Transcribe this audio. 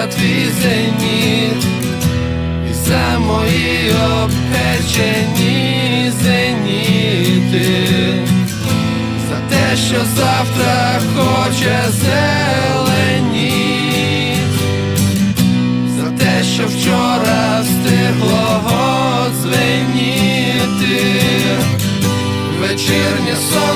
за твій зеніт, і за мої обпечені зеніти, за те, що завтра хоче зеленіть, за те, що вчора встигло дзвеніти, вечірнє сонце